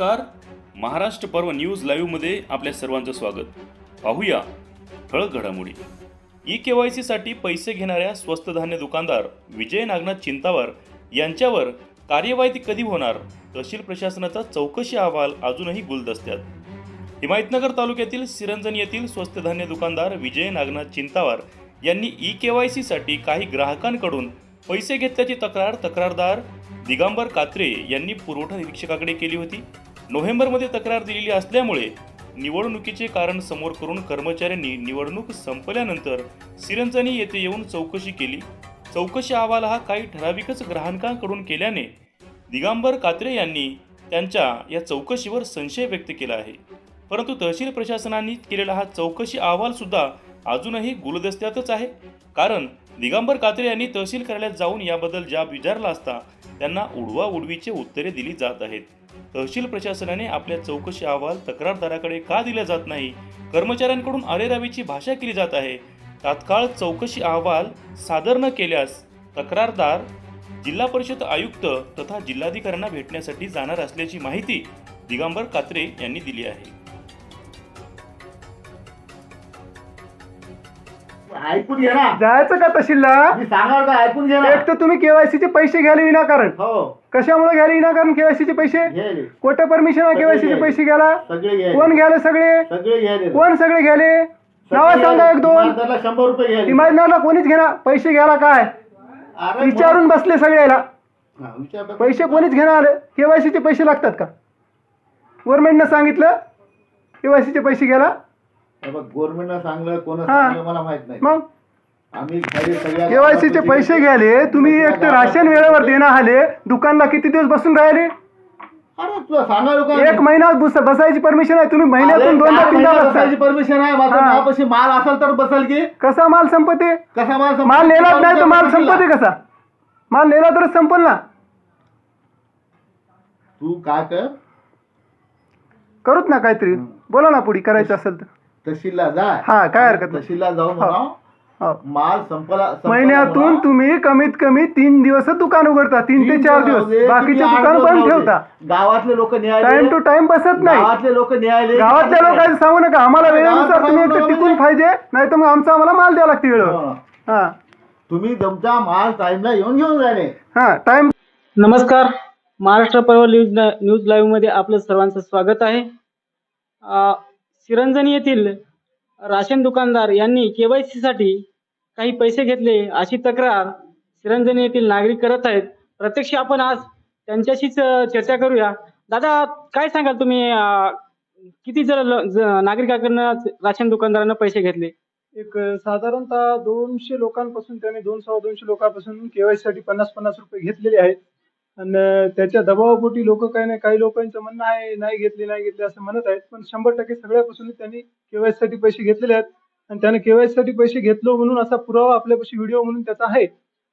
नमस्कार. महाराष्ट्र पर्व न्यूज लाईव्हमध्ये आपल्या सर्वांचं स्वागत. पाहूया ठळक घडामोडी. ई के वाय सीसाठी पैसे घेणाऱ्या स्वस्त धान्य दुकानदार विजय नागनाथ चिंतावर यांच्यावर कार्यवाही कधी होणार? तहसील प्रशासनाचा चौकशी अहवाल अजूनही गुलदस्त्यात. हिमायतनगर तालुक्यातील सिरंजन येथील स्वस्त धान्य दुकानदार विजय नागनाथ चिंतावार यांनी ई के वाय सीसाठी काही ग्राहकांकडून पैसे घेतल्याची तक्रार तक्रारदार दिगंबर कात्रे यांनी पुरवठा निरीक्षकाकडे केली होती. नोव्हेंबरमध्ये तक्रार दिलेली असल्यामुळे निवडणुकीचे कारण समोर करून कर्मचाऱ्यांनी निवडणूक संपल्यानंतर सिरंजनी येथे येऊन चौकशी केली. चौकशी अहवाल हा काही ठराविकच ग्राहकांकडून केल्याने दिगंबर कात्रे यांनी त्यांच्या या चौकशीवर संशय व्यक्त केला आहे. परंतु तहसील प्रशासनाने केलेला हा चौकशी अहवालसुद्धा अजूनही गुलदस्त्यातच आहे. कारण दिगंबर कात्रे यांनी तहसील कार्यालयात जाऊन याबद्दल जाब विचारला असता त्यांना उडवा उडवीचे उत्तरे दिली जात आहेत. तहसील प्रशासनाने आपल्या चौकशी अहवाल तक्रारदाराकडे का दिला जात नाही? कर्मचाऱ्यांकडून अरेरावीची भाषा केली जात आहे. तात्काळ चौकशी अहवाल सादर न केल्यास तक्रारदार जिल्हा परिषद आयुक्त तथा जिल्हाधिकाऱ्यांना भेटण्यासाठी जाणार असल्याची माहिती दिगंबर कात्रे यांनी दिली आहे. ऐकून घे ना. जायचं का तहसीलला? मी सांगाल का ऐकून घे ना. एक तर तुम्ही केवायसी चे पैसे घ्यायला विनाकारण. हो. कशामुळे घ्यायला विनाकारण केवायसी चे पैसे? घे. कोठे परमिशन आहे केवायसी चे पैसे घ्यायला? सगळे घे कोण घ्यायला सगळे? सगळे घे रे. कोण सगळे घ्याले नाव सांगा एक दोन. शंभर रुपये घे रे. इमाजदारला कोणीच घेणार? पैसे घ्यायला काय? अरे विचारून बसले सगळ्याला. मग- हा, विचार बघ. पैसे कोणीच घेणार केवायसी चे पैसे लागतात का? गव्हर्नमेंटनं सांगितलं? केवायसी चे पैसे घ्यायला? सांगलं कोण. सांगलं मला माहीत नाही. मग? आम्ही केवायसी चे पैसे घ्याले तुम्ही एक तर राशन वेळेवर देणार आले दुकानला किती दिवस बसून राहिले? अरे तुला एक महिना बस- बसायची परमिशन आहे तुम्ही महिन्यातून दोनदा तीनदा बसता परमिशन आहे माल असेल तर बसल की. कसा माल संपते कसा माल? माल नेलाच नाही तर माल. संपते कसा? माल नेला तरच संपल ना. तू काय कर? करूत ना काहीतरी. बोला ना पुढे करायचं असेल तर. तहसीलला जा हा, काय हरकत नाही. तहसीलला जाऊन हो. हो. माल संपला संपला महिन्यातून. तुम्ही कमीत कमी तीन दिवस दुकान उघडता तीन ते चार दिवस बाकीचे आठ दुकान दिवस बंद. ठेवता गावातले लोक न्यायालय टाइम टू टाइम बसत नाही गावातले लोक न्यायालय गावातल्या लोकांचं सांगू नका आम्हाला वेळेनुसार तुम्ही एक तर टिकून? पाहिजे नाही तर मग आमचा आम्हाला माल द्यावा लागते वेळेवर हा. हा तुम्ही तुमचा माल टाइमला येऊन घेऊन जाणे हा टाइम नमस्कार महाराष्ट्र पर्व न्यूज न्यूज लाईव्हमध्ये आपलं सर्वांचं स्वागत आहे अ, सिरंजनी येथील राशन दुकानदार यांनी के साठी काही पैसे घेतले अशी तक्रार सिरंजनी येथील नागरिक करत आहेत. प्रत्यक्ष आपण आज त्यांच्याशीच चर्चा करूया. दादा काय सांगाल तुम्ही? किती जर ल- ज- नागरिकांकडनं राशन दुकानदारांना पैसे घेतले? एक साधारणतः दोनशे लोकांपासून त्याने दोन सव्वा दोनशे लोकांपासून केवायसी साठी पन्नास पन्नास रुपये घेतलेले आहेत. आणि त्याच्या दबावापोटी लोक काय नाही काही लोकांचं म्हणणं आहे नाही घेतले नाही घेतले असं म्हणत आहेत. पण शंभर टक्के सगळ्यापासून त्यांनी केवायसी साठी पैसे घेतलेले आहेत. आणि त्याने केवायसी साठी पैसे घेतलो म्हणून असा पुरावा आपल्यापाशी व्हिडिओ म्हणून त्याचा आहे.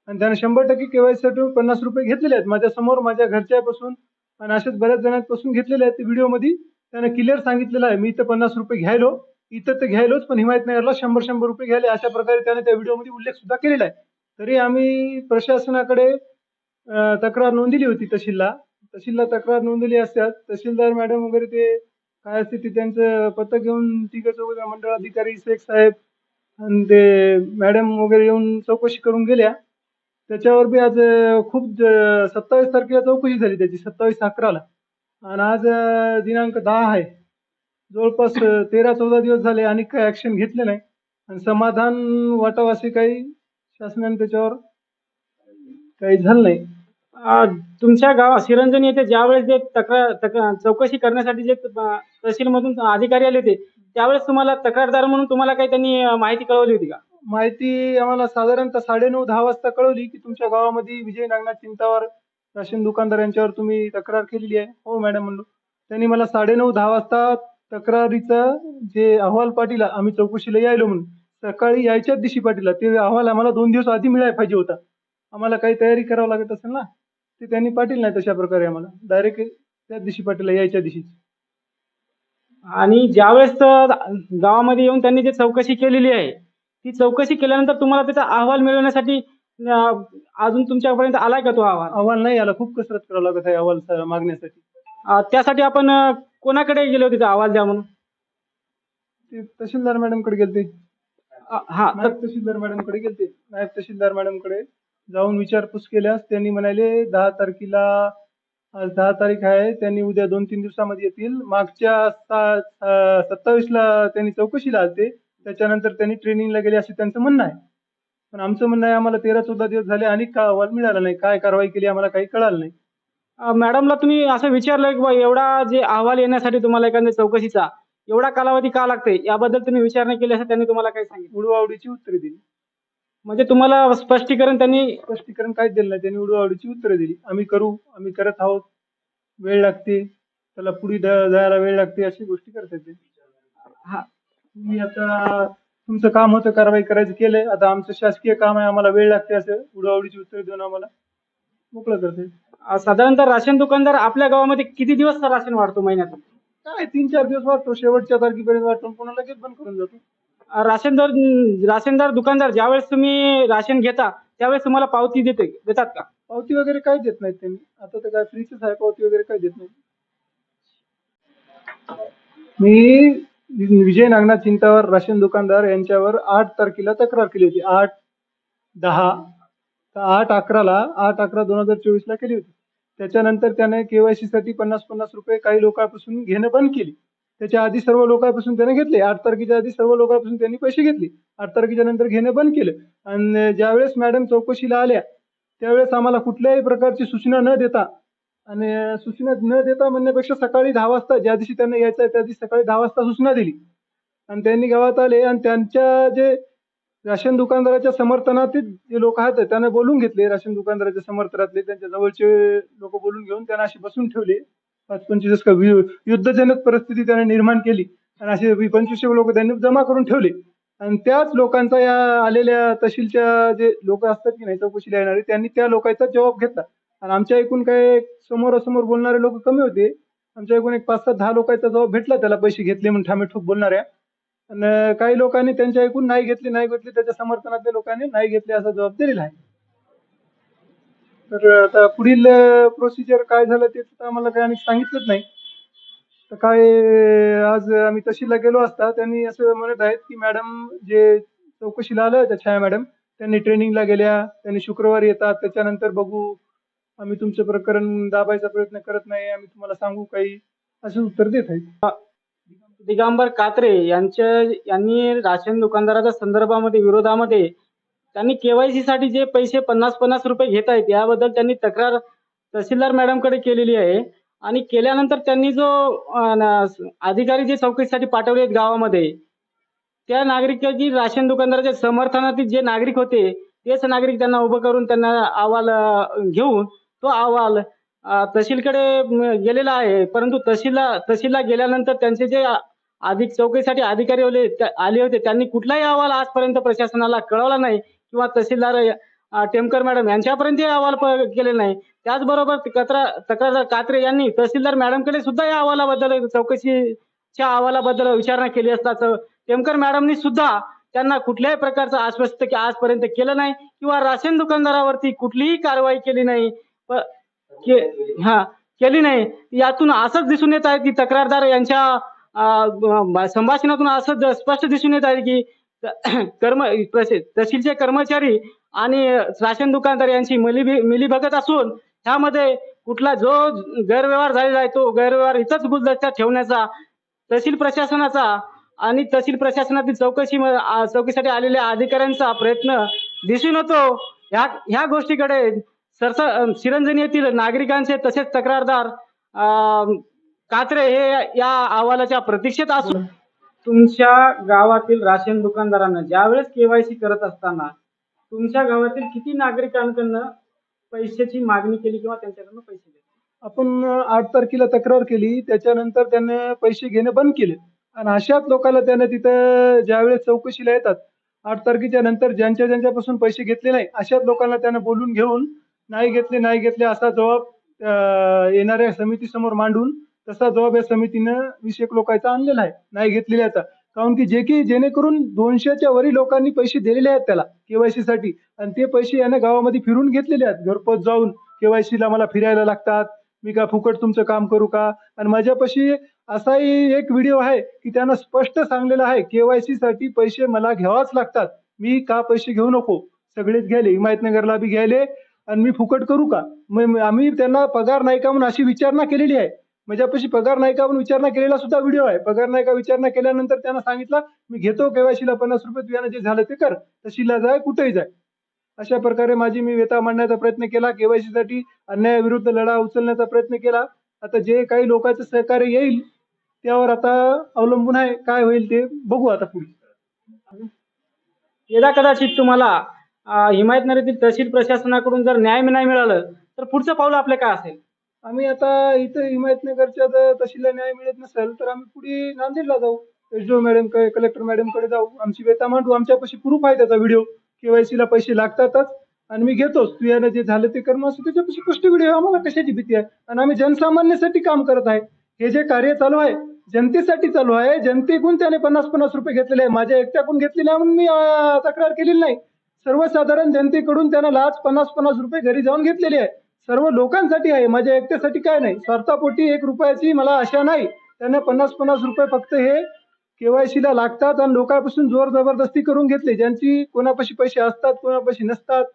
आणि त्याने शंभर टक्के केवायसी साठी पन्नास रुपये घेतलेले आहेत. माझ्यासमोर माझ्या घरच्यापासून आणि असेच बऱ्याच जणांपासून घेतलेले आहेत ते व्हिडिओमध्ये त्याने क्लिअर सांगितलेलं आहे. मी इथं पन्नास रुपये घ्यायलो. इथं तर घ्यायलोच पण हिमायतनगरला शंभर शंभर रुपये घ्यायले. अशा प्रकारे त्याने त्या व्हिडिओमध्ये उल्लेख सुद्धा केलेला आहे. तरी आम्ही प्रशासनाकडे तक्रार नोंदली होती तहसीलला. तहसीलला तक्रार नोंदली असतात. तहसीलदार मॅडम वगैरे ते काय असते ते त्यांचं पथक घेऊन तिघ चौघ मंडळ अधिकारी शेख साहेब आणि ते मॅडम वगैरे येऊन चौकशी करून गेल्या. त्याच्यावर बी आज खूप सत्तावीस तारखेला चौकशी झाली त्याची सत्तावीस अकराला. आणि आज दिनांक दहा आहे. जवळपास तेरा चौदा दिवस झाले आणि काही ऍक्शन घेतले नाही. आणि समाधान वाटावं असे काही शासनाने त्याच्यावर काही झालं नाही. तुमच्या गावात सिरंजनी येथे ज्यावेळेस जे तक्रार तक्रार चौकशी करण्यासाठी जे तहसीलमधून अधिकारी आले होते त्यावेळेस तुम्हाला तक्रारदार म्हणून तुम्हाला काही त्यांनी माहिती कळवली होती का? माहिती आम्हाला साधारणतः साडेनऊ दहा वाजता कळवली की तुमच्या गावामध्ये विजय नागनाथ चिंतावर राशन दुकानदार यांच्यावर तुम्ही तक्रार केलेली आहे. हो मॅडम म्हणलो. त्यांनी मला साडेनऊ दहा वाजता तक्रारीचा जे अहवाल पाठीला आम्ही चौकशीला यायलो म्हणून. सकाळी यायच्याच दिवशी पाठीला. ते अहवाल आम्हाला दोन दिवस आधी मिळायला पाहिजे होता. आम्हाला काही तयारी करावं लागत असेल ना? ते त्यांनी पाटील नाही तशा प्रकारे आम्हाला. डायरेक्ट त्याच दिवशी पाठीला यायच्या दिवशीच. आणि ज्यावेळेस गावामध्ये येऊन त्यांनी जे चौकशी केलेली आहे ती चौकशी केल्यानंतर तुम्हाला त्याचा अहवाल मिळवण्यासाठी अ, अजून तुमच्यापर्यंत आलाय का तो अहवाल? अहवाल नाही आला. खूप कसरत करावं लागत आहे अहवाल स- मागण्यासाठी. अं, त्यासाठी आपण अं, कोणाकडे गेले होते ते अहवाल द्या म्हणून? ते तहसीलदार मॅडमकडे गेलते. अं, हा तर नायब तहसीलदार मॅडमकडे गेलते. नायब तहसीलदार मॅडमकडे जाऊन विचारपूस केल्यास त्यांनी म्हणाले दहा तारखेला आज दहा तारीख आहे त्यांनी उद्या दोन तीन दिवसामध्ये येतील. मागच्या सत्तावीस ला त्यांनी चौकशीला आलते. त्याच्यानंतर त्यांनी ट्रेनिंगला गेले असे त्यांचं म्हणणं आहे. पण आमचं म्हणणं आहे आम्हाला तेरा चौदा दिवस झाले आणि का अहवाल मिळाला नाही? काय कारवाई केली? आम्हाला काही कळालं नाही. मॅडमला तुम्ही असं विचारलं की बा एवढा जे अहवाल येण्यासाठी तुम्हाला एखाद्या चौकशीचा एवढा कालावधी का लागते? याबद्दल तुम्ही विचारणा केली असं त्यांनी तुम्हाला काय सांगितलं? उडवाउडीची उत्तरे दिली. म्हणजे तुम्हाला स्पष्टीकरण त्यांनी स्पष्टीकरण काहीच दिलं नाही. त्यांनी उडवाउडीची उत्तरे दिली. आम्ही करू आम्ही करत आहोत. वेळ लागते. त्याला पुढे जायला वेळ लागते अशी गोष्टी करतात ते. हा. तुम्ही आता तुमचं काम होतं कारवाई करायचं केलंय. आता आमचं शासकीय काम आहे आम्हाला वेळ लागते असं उडवाउडीची उत्तरे देऊन आम्हाला मोकळं करते अं, साधारणतः राशन दुकानदार आपल्या गावामध्ये किती दिवस राशन वाढतो महिन्यातून? काय तीन चार दिवस वाटतो शेवटच्या तारखेपर्यंत वाटतो पुन्हा लगेच बंद करून जातो. राशनदार राशनदार दुकानदार ज्यावेळेस तुम्ही राशन घेता त्यावेळेस तुम्हाला पावती देते देतात का? पावती वगैरे काय देत नाहीत त्यांनी. आता तर काय फ्रीच आहे पावती वगैरे काय देत नाही मी विजय नागनाथ चिंतावर राशन दुकानदार यांच्यावर आठ तारखेला तक्रार केली होती. आठ दहा आठ अकराला आठ अकरा दोन हजार चोवीसला केली होती. त्याच्यानंतर त्याने केवायसी साठी पन्नास पन्नास रुपये काही लोकांपासून घेणं बंद केली. त्याच्या आधी सर्व लोकांपासून त्याने घेतले. आठ तारखेच्या आधी सर्व लोकांपासून त्यांनी पैसे घेतले. आठ तारखेच्या नंतर घेणं बंद केलं. आणि ज्यावेळेस मॅडम चौकशीला आल्या त्यावेळेस आम्हाला कुठल्याही प्रकारची सूचना न देता आणि सूचना न देता म्हणण्यापेक्षा सकाळी दहा वाजता ज्या दिवशी त्यांना यायचं आहे त्या दिवशी सकाळी दहा वाजता सूचना दिली. आणि त्यांनी गावात आले आणि त्यांच्या जे राशन दुकानदाराच्या समर्थनातील जे लोक आहेत त्यांना बोलून घेतले. राशन दुकानदाराच्या समर्थनातले त्यांच्या जवळचे लोक बोलून घेऊन त्यांना अशी बसून ठेवले. पंचवीस का युद्धजनक परिस्थिती त्याने निर्माण केली. आणि असे वी- पंचवीसशे लोक त्यांनी जमा करून ठेवले. आणि त्याच लोकांचा या आलेल्या तहसीलच्या जे लोक असतात की नाही चौकशीला येणारे त्यांनी त्या लोकांचा जबाब घेतला. आणि आमच्या एकूण काय समोरासमोर बोलणारे लोक कमी होते. आमच्या एकूण एक पाच सात दहा लोकांचा जबाब भेटला त्याला पैसे घेतले म्हणून ठामे ठोक बोलणाऱ्या. आणि काही लोकांनी त्यांच्या ऐकून नाही घेतले नाही घेतले त्याच्या समर्थनातल्या लोकांनी नाही घेतले असा जबाब दिलेला आहे. तर आता पुढील प्रोसिजर काय झालं ते आम्हाला काही आणि सांगितलंच नाही. तर काय आज आम्ही तशीला गेलो असता त्यांनी असं म्हणत आहेत की मॅडम जे चौकशीला आलं त्या छाया मॅडम त्यांनी ट्रेनिंगला गेल्या त्यांनी शुक्रवारी येतात त्याच्यानंतर बघू आम्ही तुमचं प्रकरण दाबायचा प्रयत्न करत नाही आम्ही तुम्हाला सांगू काही असं उत्तर देत आहेत. दिगंबर कात्रे यांच्या यांनी राशन दुकानदाराच्या संदर्भामध्ये विरोधामध्ये त्यांनी केवायसी साठी जे पैसे पन्नास पन्नास रुपये घेत आहेत याबद्दल त्यांनी तक्रार तहसीलदार मॅडमकडे केलेली आहे. आणि केल्यानंतर त्यांनी जो अधिकारी जे चौकशीसाठी पाठवले आहेत गावामध्ये त्या नागरिकाची राशन दुकानदाराच्या समर्थनातील जे नागरिक होते तेच नागरिक त्यांना उभं करून त्यांना अहवाल घेऊन तो अहवाल तहसीलकडे गेलेला आहे. परंतु तहसीलला तहसीलला गेल्यानंतर त्यांचे जे अधिक चौकशीसाठी अधिकारी त्या- आले होते त्यांनी कुठलाही अहवाल आजपर्यंत प्रशासनाला कळवला नाही. किंवा तहसीलदार टेमकर मॅडम यांच्यापर्यंत अहवाल प- केले नाही. त्याचबरोबर कचरा तक्रारदार कात्रे यांनी तहसीलदार मॅडमकडे सुद्धा या अहवालाबद्दल चौकशीच्या अहवालाबद्दल विचारणा केली असता टेमकर मॅडमनी सुद्धा त्यांना कुठल्याही प्रकारचं आश्वस्त की आजपर्यंत केलं नाही किंवा राशन दुकानदारावरती कुठलीही कारवाई केली नाही. के- हा केली नाही. यातून असंच दिसून येत आहे की तक्रारदार यांच्या संभाषणातून असं स्पष्ट दिसून येत आहे की कर्म तसेच तहसीलचे कर्मचारी आणि राशन दुकानदार यांची मिली मिलीभगत असून त्यामध्ये कुठला जो गैरव्यवहार झालेला आहे तो गैरव्यवहार इथंच गुलदस्त्यात ठेवण्याचा तहसील प्रशासनाचा आणि तहसील प्रशासनातील चौकशी चौकीसाठी आलेल्या अधिकाऱ्यांचा प्रयत्न दिसून येतो. ह्या ह्या गोष्टीकडे सरस चिरंजनी सिरंजनी येथील नागरिकांचे तसेच तक्रारदार कात्रे हे या अहवालाच्या प्रतीक्षेत असून तुमच्या गावातील राशन दुकानदारांना ज्यावेळेस केवायसी करत असताना तुमच्या गावातील किती नागरिकांकडनं पैशाची मागणी केली किंवा त्यांच्याकडनं पैसे घेतले? आपण आठ तारखेला तक्रार केली. त्याच्यानंतर त्याने पैसे घेणं बंद केले. आणि अशाच लोकांना त्यानं तिथं ज्यावेळेस चौकशीला येतात आठ तारखेच्या नंतर ज्यांच्या ज्यांच्यापासून पैसे घेतले नाही अशाच लोकांना त्यांना बोलून घेऊन नाही घेतले नाही घेतले असा जबाब येणाऱ्या समितीसमोर मांडून तसा जबाब या समितीनं वीस एक लोकांचा आणलेला आहे. नाही घेतलेल्याचा कारण की जे की जेणेकरून दोनशेच्या वरी लोकांनी पैसे दिलेले आहेत त्याला केवायसी साठी आणि ते पैसे यानं गावामध्ये फिरून घेतलेले आहेत. घरपोच जाऊन केवायसीला मला फिरायला लागतात. मी का फुकट तुमचं काम करू का? आणि माझ्यापाशी असाही एक व्हिडिओ आहे की त्यांना स्पष्ट सांगलेलं आहे केवायसी साठी पैसे मला घ्यावाच लागतात. मी का पैसे घेऊ नको? सगळेच घ्यायले. हिमायतनगरला बी घ्यायले. आणि मी फुकट करू का? मग आम्ही त्यांना पगार नाही का म्हणून अशी विचारणा केलेली आहे. म्हणजे माझ्यापाशी पगार नाही का म्हणून विचारणा केलेला सुद्धा व्हिडिओ आहे. पगार नाही का विचारणा केल्यानंतर त्यांना सांगितलं मी घेतो केवायसीला पन्नास रुपये तुझ्यानं जे झालं ते कर. तहसीलला जाय कुठेही जाय. अशा प्रकारे माझी मी व्यथा मांडण्याचा प्रयत्न केला. केवायसी साठी अन्यायाविरुद्ध लढा उचलण्याचा प्रयत्न केला. आता जे काही लोकांचं सहकार्य येईल त्यावर आता अवलंबून आहे. काय होईल ते बघू आता पुढे. यदा कदाचित तुम्हाला हिमायतनगरीतील तहसील प्रशासनाकडून जर न्याय नाही मिळालं तर पुढचं पाऊल आपलं काय असेल? आम्ही आता इथं हिमायतनगरच्या जर तहसीलला न्याय मिळत नसेल तर आम्ही पुढे नांदेडला जाऊ. एसडीओ मॅडम कलेक्टर मॅडमकडे जाऊ. आमची व्यथा मांडू. आमच्यापाशी प्रूफ आहे त्याचा व्हिडिओ केवायसी ला पैसे लागतातच. आणि मी घेतोच. तू यानं जे झालं ते कर्म असतो त्याच्यापाशी स्पष्ट व्हिडिओ आम्हाला कशाची भीती आहे? आणि आम्ही जनसामान्यासाठी काम करत आहे. हे जे कार्य चालू आहे जनतेसाठी चालू आहे. जनतेकडून त्याने पन्नास पन्नास रुपये घेतलेले आहे. माझ्या एकट्याकडून घेतलेले आहे म्हणून मी तक्रार केलेली नाही. सर्वसाधारण जनतेकडून त्यानं लाच पन्नास पन्नास रुपये घरी जाऊन घेतलेले आहे. सर्व लोकांसाठी आहे. माझ्या एकट्यासाठी काय नाही. स्वार्थापोटी एक रुपयाची मला आशा नाही. त्यांना पन्नास पन्नास रुपये फक्त हे केवायसीला लागतात आणि लोकांपासून जोर जबरदस्ती करून घेतले. ज्यांची कोणापाशी पैसे असतात कोणापाशी नसतात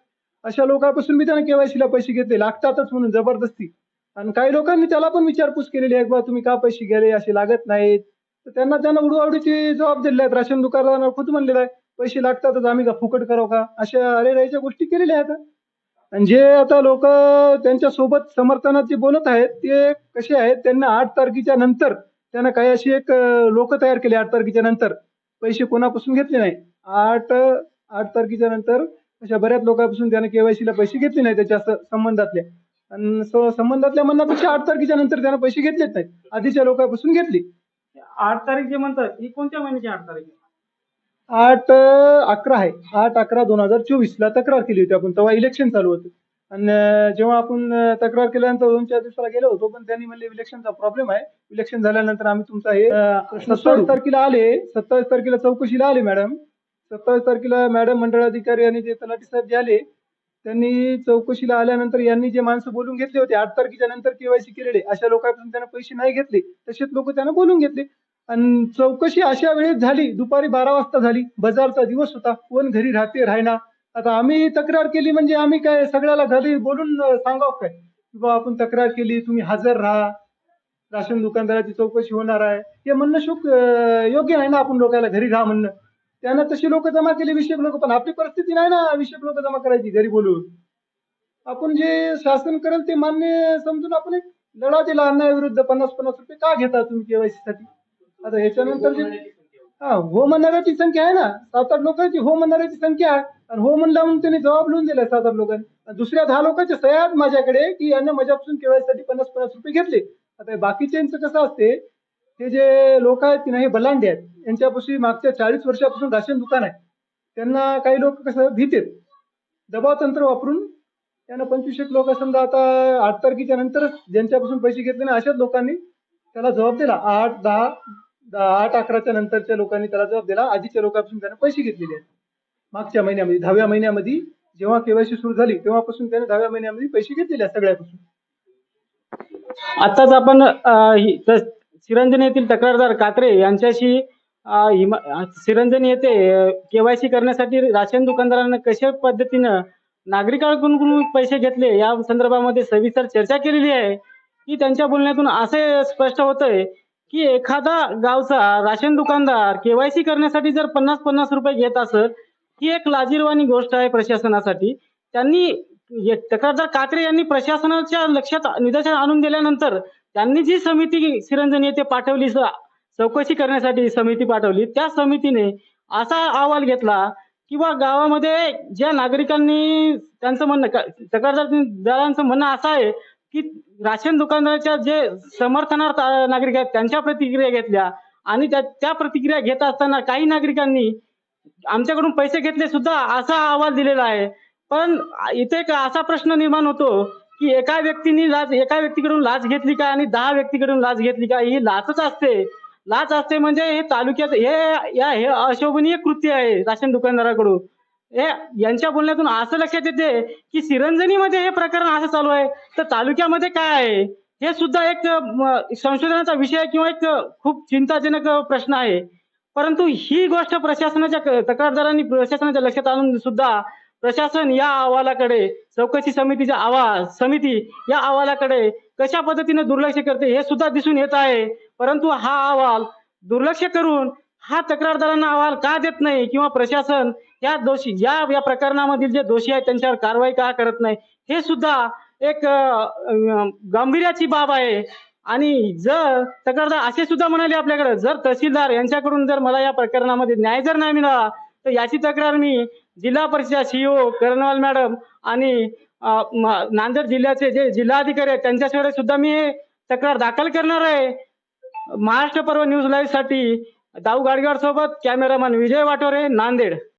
अशा लोकांपासून मी त्यांना केवायसीला पैसे घेतले. लागतातच म्हणून जबरदस्ती. आणि काही लोकांनी त्याला पण विचारपूस केलेली आहे बा तुम्ही का पैसे गेले? असे लागत नाहीत. तर त्यांना त्यांना उडवाउडीचे जबाब दिलेली आहेत राशन दुकानदारांना खुद म्हणलेलं आहे पैसे लागतातच आम्ही का फुकट करावं का? अशा अरेराईच्या गोष्टी केलेल्या आहेत. आणि जे आता लोक त्यांच्यासोबत समर्थनात जे बोलत आहेत ते कसे आहेत त्यांना आठ तारखेच्या नंतर त्यांना काही अशी एक लोक तयार केले आठ तारखेच्या नंतर. पैसे कोणापासून घेतले नाही? आठ आठ तारखेच्या नंतर अशा बऱ्याच लोकांपासून त्याने केवायसी ला पैसे घेतले नाही त्याच्या संबंधातल्या आणि स- संबंधातल्या म्हणण्यापेक्षा आठ तारखेच्या नंतर त्यांना पैसे घेतलेच नाही. आधीच्या लोकांपासून घेतली. आठ तारीख जे म्हणतात ही कोणत्या महिन्याची आठ तारीख आहे? आठ अकरा आहे. आठ अकरा दोन हजार चोवीस ला तक्रार केली होती आपण तेव्हा इलेक्शन चालू होतं. आणि जेव्हा आपण तक्रार केल्यानंतर दोन चार दिवसाला गेलो होतो पण त्यांनी म्हणले इलेक्शनचा प्रॉब्लेम आहे. इलेक्शन झाल्यानंतर आम्ही तुमचा हे सत्तावीस तारखेला आले. सत्तावीस तारखेला चौकशीला आले मॅडम. सत्तावीस तारखेला मॅडम मंडळ अधिकारी आणि जे तलाठी साहेब जे आले त्यांनी चौकशीला आल्यानंतर यांनी जे माणसं बोलून घेतले होते आठ तारखेच्या नंतर केवायसी केलेले अशा लोकांपासून त्यांना पैसे नाही घेतले. तसेच लोक त्यांना बोलून घेतले. आणि चौकशी अशा वेळेस झाली दुपारी बारा वाजता झाली बाजारचा दिवस होता कोण घरी राहते राहणार आता आम्ही तक्रार केली म्हणजे आम्ही काय सगळ्याला घरी बोलून सांगाव काय? किंवा आपण तक्रार केली तुम्ही हजर राहा. राशन दुकानदाराची चौकशी होणार आहे. हे म्हणणं शुक योग्य आहे ना आपण लोकांना घरी राहा म्हणणं. त्यांना तशी लोक जमा केली विषयक लोक पण आपली परिस्थिती नाही ना विषयक लोक जमा करायची घरी बोलून. आपण जे शासन करेल ते मान्य समजून आपण एक लढा दिला अन्यायाविरुद्ध पन्नास पन्नास रुपये का घेता तुम्ही केवायसी साठी आता ह्याच्यानंतर जे हा हो म्हणणाऱ्याची संख्या आहे ना? सात आठ लोकांची हो म्हणणाऱ्याची संख्या आहे. आणि हो म्हणला म्हणून त्यांनी जबाब लिहून दिलाय सात आठ लोकांनी. दुसऱ्या दहा लोकांच्या सह्या आहेत माझ्याकडे की यांनी माझ्यापासून केवायसी साठी पन्नास पन्नास रुपये घेतले. आता बाकीच्यांचं कसं असते हे जे लोक आहेत की नाही हे बलांडे आहेत. यांच्यापासून मागच्या चाळीस वर्षापासून राशन दुकान आहे. त्यांना काही लोक कसं भीतेत. दबाव तंत्र वापरून त्यांना पंचवीस एक लोक समजा आता आठ तारखेच्या नंतर ज्यांच्यापासून पैसे घेतले ना अशाच लोकांनी त्याला जबाब दिला. आठ दहा आठ अकराच्या नंतरच्या लोकांनी त्याला जबाब दिला. आधीच्या लोकांपासून त्याने पैसे घेतलेले आहेत. मागच्या महिन्यामध्ये दहाव्या महिन्यामध्ये जेव्हा केवायसी सुरू झाली तेव्हापासून त्याने दहाव्या महिन्यामध्ये पैसे घेतलेले आहेत सगळ्यापासून. आताच आपण अं, येथील तक्रारदार कात्रे यांच्याशी अं, येथे केवायसी करण्यासाठी राशन दुकानदारांना कशा पद्धतीनं नागरिकांकडून पैसे घेतले या संदर्भामध्ये सविस्तर चर्चा केलेली आहे. की त्यांच्या बोलण्यातून असे स्पष्ट होतंय की एखादा गावचा राशन दुकानदार केवायसी करण्यासाठी जर पन्नास पन्नास रुपये घेत असत ही एक लाजीरवाणी गोष्ट आहे प्रशासनासाठी. त्यांनी ये- तक्रारदार कात्रे यांनी प्रशासनाच्या लक्षात निदर्शन आणून दिल्यानंतर त्यांनी जी समिती सिरंजन येथे पाठवली स- चौकशी करण्यासाठी समिती पाठवली त्या समितीने असा अहवाल घेतला किंवा गावामध्ये ज्या नागरिकांनी त्यांचं म्हणणं का- तक्रारदारांचं म्हणणं असं आहे की राशन दुकानदाराच्या जे समर्थनार्थ नागरिक आहेत त्यांच्या प्रतिक्रिया घेतल्या. आणि त्या त्या प्रतिक्रिया घेत असताना काही नागरिकांनी आमच्याकडून पैसे घेतले सुद्धा असा अहवाल दिलेला आहे. पण इथे एक असा प्रश्न निर्माण होतो की एका व्यक्तीने लाच एका व्यक्तीकडून लाच घेतली का आणि दहा व्यक्तीकडून लाच घेतली का? ही लाचच असते. लाच असते म्हणजे हे तालुक्यात हे या हे अशोभनीय कृत्य आहे राशन दुकानदाराकडून. हे यांच्या बोलण्यातून असं लक्षात येते की सिरंजनीमध्ये हे प्रकरण असं चालू आहे. तर तालुक्यामध्ये काय आहे? हे सुद्धा एक संशोधनाचा विषय किंवा एक खूप चिंताजनक प्रश्न आहे. परंतु ही गोष्ट प्रशासनाच्या तक्रारदारांनी प्रशासनाच्या लक्षात आणून सुद्धा प्रशासन या अहवालाकडे चौकशी समितीचा अहवाल समिती या अहवालाकडे कशा पद्धतीने दुर्लक्ष करते हे सुद्धा दिसून येत आहे. परंतु हा अहवाल दुर्लक्ष करून हा तक्रारदारांना अहवाल का देत नाही किंवा प्रशासन या दोषी या या प्रकरणामधील जे दोषी आहेत त्यांच्यावर कारवाई का करत नाही हे सुद्धा एक गांभीर्याची बाब आहे. आणि जर तक्रारदार असे सुद्धा म्हणाले आपल्याकडे जर तहसीलदार यांच्याकडून जर मला या प्रकरणामध्ये न्याय जर नाही मिळाला तर याची तक्रार मी जिल्हा परिषद सीओ करणवाल मॅडम आणि नांदेड जिल्ह्याचे जे जिल्हाधिकारी आहेत त्यांच्याकडे सुद्धा मी हे तक्रार दाखल करणार आहे. महाराष्ट्र पर्व न्यूज लाईव्हसाठी दाऊ गाडगेवाड सोबत कॅमेरामन विजय वाटोरे नांदेड.